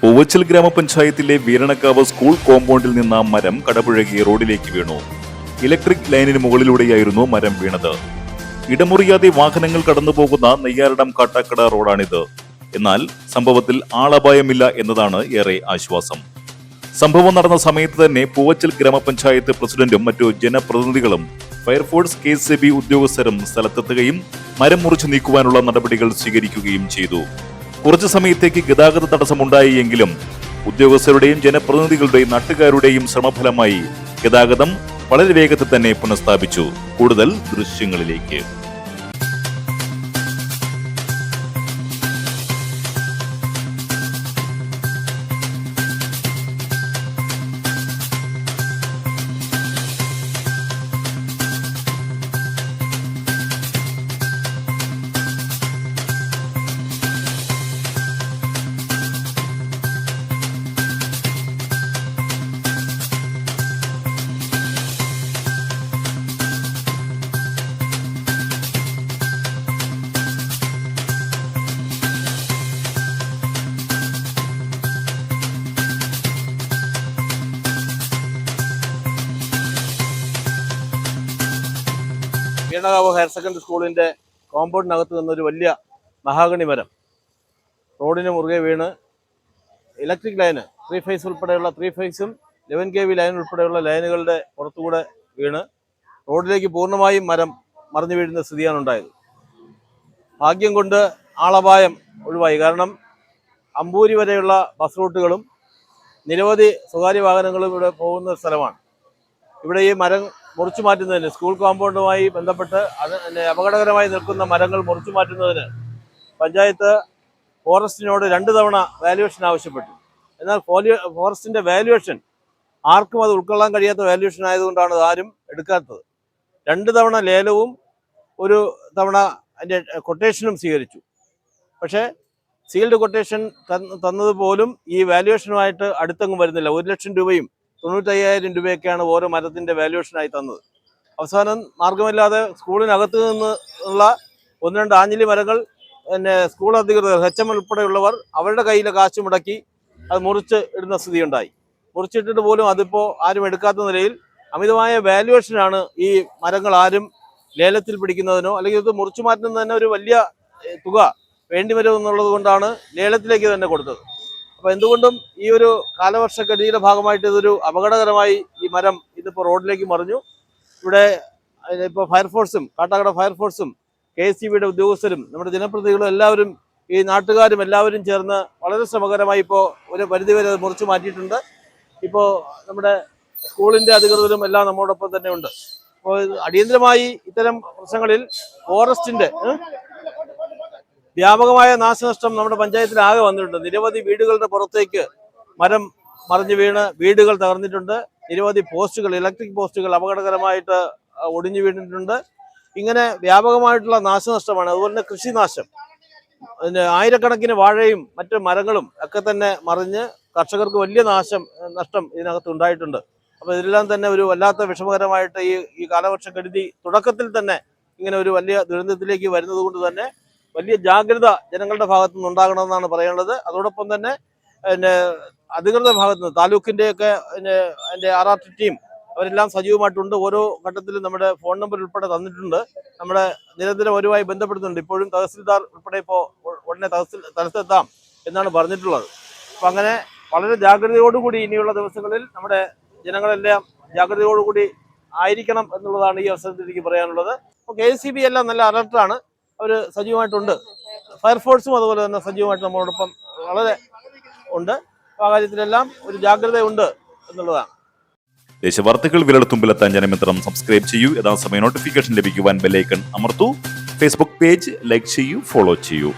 പൂവച്ചൽ ഗ്രാമപഞ്ചായത്തിലെ വീരണക്കാവ് സ്കൂൾ കോമ്പൗണ്ടിൽ നിന്ന മരം കടപുഴകി റോഡിലേക്ക് വീണു. ഇലക്ട്രിക് ലൈനിന് മുകളിലൂടെയായിരുന്നു മരം വീണത്. ഇടമുറിയാതെ വാഹനങ്ങൾ കടന്നുപോകുന്ന നെയ്യാറിടം കാട്ടാക്കട റോഡാണിത്. എന്നാൽ സംഭവത്തിൽ ആളപായമില്ല എന്നതാണ് ഏറെ ആശ്വാസം. സംഭവം നടന്ന സമയത്ത് തന്നെ പൂവച്ചൽ ഗ്രാമപഞ്ചായത്ത് പ്രസിഡന്റും മറ്റു ജനപ്രതിനിധികളും ഫയർഫോഴ്സ് കെ എസ് ഉദ്യോഗസ്ഥരും സ്ഥലത്തെത്തുകയും മരം മുറിച്ചു നീക്കുവാനുള്ള നടപടികൾ സ്വീകരിക്കുകയും ചെയ്തു. കുറച്ചു സമയത്തേക്ക് ഗതാഗത തടസ്സമുണ്ടായി എങ്കിലും ഉദ്യോഗസ്ഥരുടെയും ജനപ്രതിനിധികളുടെയും നാട്ടുകാരുടെയും ശ്രമഫലമായി ഗതാഗതം വളരെ വേഗത്തിൽ തന്നെ പുനഃസ്ഥാപിച്ചു. കൂടുതൽ ദൃശ്യങ്ങളിലേക്ക്. വീണകാവ് ഹയർ സെക്കൻഡറി സ്കൂളിന്റെ കോമ്പൗണ്ടിനകത്ത് നിന്നൊരു വലിയ മഹാഗണി മരം. റോഡിന് മുറുകെ വീണ് ഇലക്ട്രിക് ലൈന് ത്രീ ഫേസ് ഉൾപ്പെടെയുള്ള ത്രീ ഫേസും ലെവൻ കെ വി ലൈൻ ഉൾപ്പെടെയുള്ള ലൈനുകളുടെ പുറത്തുകൂടെ വീണ് റോഡിലേക്ക് പൂർണമായും മരം മറിഞ്ഞു വീഴുന്ന സ്ഥിതിയാണ് ഉണ്ടായത്. ഭാഗ്യം കൊണ്ട് ആളപായം ഒഴിവായി. കാരണം അമ്പൂരി വരെയുള്ള ബസ് റൂട്ടുകളും നിരവധി സ്വകാര്യ വാഹനങ്ങളും ഇവിടെ പോകുന്ന സ്ഥലമാണ്. ഇവിടെ ഈ മരം മുറിച്ചു മാറ്റുന്നതിന് സ്കൂൾ കോമ്പൗണ്ടുമായി ബന്ധപ്പെട്ട് അത് അപകടകരമായി നിൽക്കുന്ന മരങ്ങൾ മുറിച്ചു മാറ്റുന്നതിന് പഞ്ചായത്ത് ഫോറസ്റ്റിനോട് രണ്ട് തവണ വാല്യുവേഷൻ ആവശ്യപ്പെട്ടു. എന്നാൽ ഫോറസ്റ്റിന്റെ വാല്യുവേഷൻ ആർക്കും അത് ഉൾക്കൊള്ളാൻ കഴിയാത്ത വാല്യുവേഷൻ ആയതുകൊണ്ടാണ് ആരും എടുക്കാത്തത്. രണ്ട് തവണ ലേലവും ഒരു തവണ അതിന്റെ കൊട്ടേഷനും സ്വീകരിച്ചു. പക്ഷേ സീൽഡ് കൊട്ടേഷൻ തന്നതുപോലും ഈ വാല്യുവേഷനുമായിട്ട് അടുത്തെങ്ങും വരുന്നില്ല. ഒരു ലക്ഷം രൂപയും തൊണ്ണൂറ്റയ്യായിരം രൂപയൊക്കെയാണ് ഓരോ മരത്തിന്റെ വാല്യുവേഷനായി തന്നത്. അവസാനം മാർഗമില്ലാതെ സ്കൂളിനകത്ത് നിന്ന് ഉള്ള ഒന്ന് രണ്ട് ആഞ്ഞിലി മരങ്ങൾ പിന്നെ സ്കൂൾ അധികൃതർ എച്ച് എം ഉൾപ്പെടെയുള്ളവർ അവരുടെ കയ്യിലെ കാശ് മുടക്കി അത് മുറിച്ച് ഇടുന്ന സ്ഥിതിയുണ്ടായി. മുറിച്ചിട്ടിട്ട് പോലും അതിപ്പോൾ ആരും എടുക്കാത്ത നിലയിൽ അമിതമായ വാല്യുവേഷനാണ് ഈ മരങ്ങൾ ആരും ലേലത്തിൽ പിടിക്കുന്നതിനോ അല്ലെങ്കിൽ ഇത് മുറിച്ചു മാറ്റുന്നതിന് തന്നെ ഒരു വലിയ തുക വേണ്ടി വരുമെന്നുള്ളത് കൊണ്ടാണ് ലേലത്തിലേക്ക് തന്നെ കൊടുത്തത്. അപ്പൊ എന്തുകൊണ്ടും ഈ ഒരു കാലവർഷക്കെടുതിയുടെ ഭാഗമായിട്ട് ഇതൊരു അപകടകരമായി ഈ മരം ഇതിപ്പോ റോഡിലേക്ക് മറിഞ്ഞു. ഇവിടെ ഇപ്പോൾ ഫയർഫോഴ്സും കാട്ടാക്കട ഫയർഫോഴ്സും കെ എസ് ബിയുടെ ഉദ്യോഗസ്ഥരും നമ്മുടെ ജനപ്രതിനിധികളും എല്ലാവരും ഈ നാട്ടുകാരും എല്ലാവരും ചേർന്ന് വളരെ ശ്രമകരമായി ഇപ്പോൾ ഒരു പരിധിവരെ അത് മുറിച്ചു മാറ്റിയിട്ടുണ്ട്. ഇപ്പോൾ നമ്മുടെ സ്കൂളിന്റെ അധികൃതരും എല്ലാം നമ്മോടൊപ്പം തന്നെ ഉണ്ട് അപ്പോൾ അടിയന്തരമായി ഇത്തരം പ്രശ്നങ്ങളിൽ ഫോറസ്റ്റിന്റെ ഏഹ്, വ്യാപകമായ നാശനഷ്ടം നമ്മുടെ പഞ്ചായത്തിൽ ആകെ വന്നിട്ടുണ്ട്. നിരവധി വീടുകളുടെ പുറത്തേക്ക് മരം മറിഞ്ഞു വീണ് വീടുകൾ തകർന്നിട്ടുണ്ട്. നിരവധി പോസ്റ്റുകൾ ഇലക്ട്രിക് പോസ്റ്റുകൾ അപകടകരമായിട്ട് ഒടിഞ്ഞു വീണിട്ടുണ്ട്. ഇങ്ങനെ വ്യാപകമായിട്ടുള്ള നാശനഷ്ടമാണ്. അതുപോലെ തന്നെ കൃഷിനാശം. പിന്നെ ആയിരക്കണക്കിന് വാഴയും മറ്റു മരങ്ങളും ഒക്കെ തന്നെ മറിഞ്ഞ് കർഷകർക്ക് വലിയ നാശം നഷ്ടം ഇതിനകത്ത് ഉണ്ടായിട്ടുണ്ട്. അപ്പോൾ ഇതെല്ലാം തന്നെ ഒരു വല്ലാത്ത വിഷമകരമായിട്ട് ഈ ഈ കാലവർഷക്കെടുതി തുടക്കത്തിൽ തന്നെ ഇങ്ങനെ ഒരു വലിയ ദുരന്തത്തിലേക്ക് വരുന്നത് കൊണ്ട് തന്നെ വലിയ ജാഗ്രത ജനങ്ങളുടെ ഭാഗത്തു നിന്ന് ഉണ്ടാകണമെന്നാണ് പറയേണ്ടത്. അതോടൊപ്പം തന്നെ പിന്നെ അധികൃത ഭാഗത്തു നിന്ന് താലൂക്കിന്റെയൊക്കെ പിന്നെ അതിന്റെ ആർ ആർ ടി ടീം അവരെല്ലാം സജീവമായിട്ടുണ്ട്. ഓരോ ഘട്ടത്തിലും നമ്മുടെ ഫോൺ നമ്പർ ഉൾപ്പെടെ തന്നിട്ടുണ്ട്. നമ്മുടെ നിരന്തരം അവരുമായി ബന്ധപ്പെടുന്നുണ്ട്. ഇപ്പോഴും തഹസിൽദാർ ഉൾപ്പെടെ ഇപ്പോൾ ഉടനെ തഹസിൽ സ്ഥലത്തെത്താം എന്നാണ് പറഞ്ഞിട്ടുള്ളത്. അപ്പം അങ്ങനെ വളരെ ജാഗ്രതയോടുകൂടി ഇനിയുള്ള ദിവസങ്ങളിൽ നമ്മുടെ ജനങ്ങളെല്ലാം ജാഗ്രതയോടുകൂടി ആയിരിക്കണം എന്നുള്ളതാണ് ഈ അവസരത്തിൽ എനിക്ക് പറയാനുള്ളത്. കെ എസ് സി ബി എല്ലാം നല്ല അലർട്ടാണ്. അവർ സജീവമായിട്ടുണ്ട്. ഫയർഫോഴ്സും അതുപോലെ തന്നെ സജീവമായിട്ട് നമ്മളോടൊപ്പം വളരെ ഉണ്ട്. ആ കാര്യത്തിലെല്ലാം ഒരു ജാഗ്രതയുണ്ട് എന്നുള്ളതാണ്. ദേശവാർത്തകൾ വിരളത്തുമ്പിലെത്താൻ ജനമിത്രം സബ്സ്ക്രൈബ് ചെയ്യൂ. യഥാസമയം നോട്ടിഫിക്കേഷൻ ലഭിക്കുവാൻ ബെല്ലൈക്കൺ അമർത്തു. ഫേസ്ബുക്ക് പേജ് ലൈക്ക് ചെയ്യൂ ഫോളോ ചെയ്യൂ.